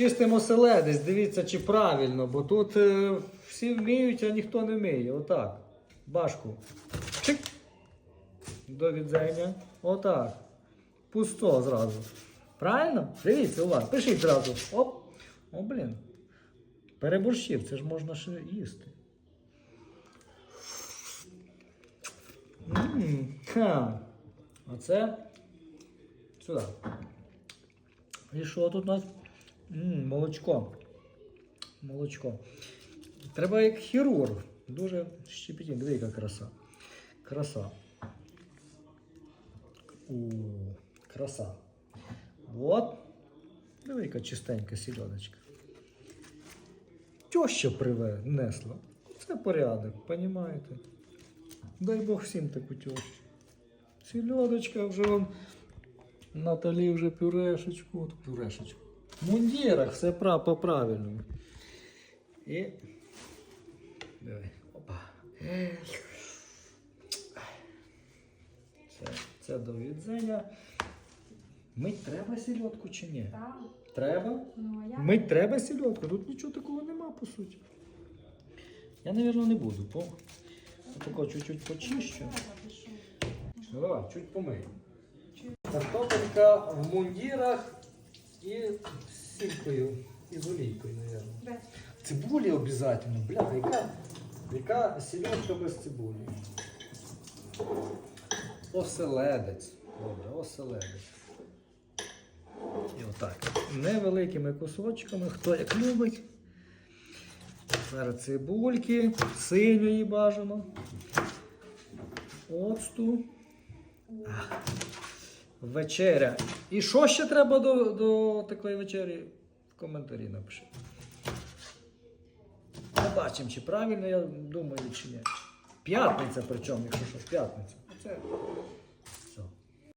чистимо оселедець, дивіться, чи правильно, бо тут е, всі вміють, а ніхто не вміє. Отак. Башку. Чик. До відзення. Отак. Пусто зразу. Правильно? Дивіться, увага. Пишіть зразу. Оп. О, блін. Переборщив, це ж можна ще їсти. Ммм, ха. Оце сюди. І що тут у нас? Ммм, молочко. Молочко. Треба як хірург. Дуже щепетін. Диви, яка краса. Краса. У, краса. От. Диви, яка чистенька сільодочка. Теща принесла. Це порядок, понімаєте? Дай Бог всім таку тещу. Сільодочка вже вам Наталі вже пюрешечку, от пюрешечку. Мундірах все пра- по-правильному. І. Давай. Опа. Це, це до відзення. Мить треба сільодку чи ні? Так. Треба? Ну, а я Мить треба сільодку, тут нічого такого нема, по суті. Я, мабуть, не буду. По... Тако чуть-чуть почищу. Ну давай, чуть помий. Картопелька в мундірах і з сількою, і з олійкою, мабуть. Цибулі обов'язково. Бля, яка, яка сільодка без цибулі? Оселедець. Добре, оселедець. І отак. Невеликими кусочками, хто як любить. Зараз цибульки, синьої бажано. Оцту. Вечеря. І що ще треба до, до такої вечері? В коментарі напишіть. Побачимо, чи правильно я думаю, чи ні. П'ятниця причому, якщо що, п'ятниця. Це